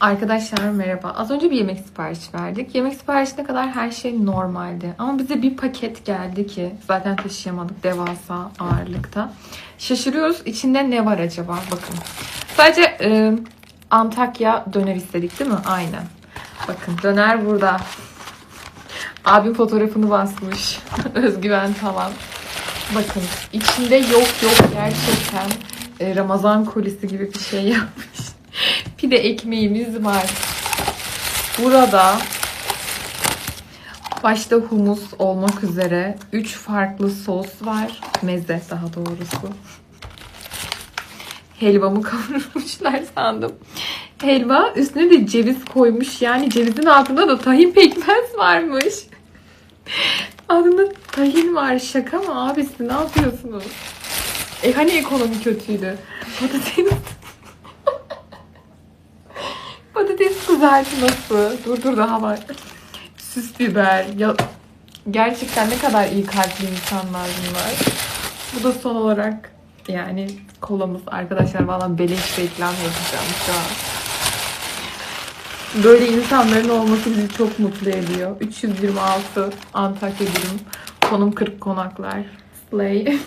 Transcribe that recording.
Arkadaşlar merhaba. Az önce bir yemek siparişi verdik. Yemek siparişine kadar her şey normaldi. Ama bize bir paket geldi ki zaten taşıyamadık devasa ağırlıkta. Şaşırıyoruz içinde ne var acaba? Bakın. Sadece e, Antakya döner istedik değil mi? Aynen. Bakın döner burada. Abim fotoğrafını basmış. Özgüven tavan. Bakın içinde yok yok gerçekten e, Ramazan kolisi gibi bir şey yapmış. Pide ekmeğimiz var. Burada başta humus olmak üzere 3 farklı sos var. Meze daha doğrusu. Helvamı kavurmuşlar sandım. Helva üstüne de ceviz koymuş. Yani cevizin altında da tahin pekmez varmış. Altında tahin var. Şaka mı abisi? Ne yapıyorsunuz? E hani ekonomi kötüydü? Patates Patates kızartması. Dur dur daha var. Süs biber. Ya, gerçekten ne kadar iyi kalpli insanlar bunlar. Bu da son olarak yani kolamız. Arkadaşlar valla beleş reklam yapacağım şu an. Böyle insanların olması bizi çok mutlu ediyor. 326 Antakya dürüm. Konum 40 konaklar. Slay.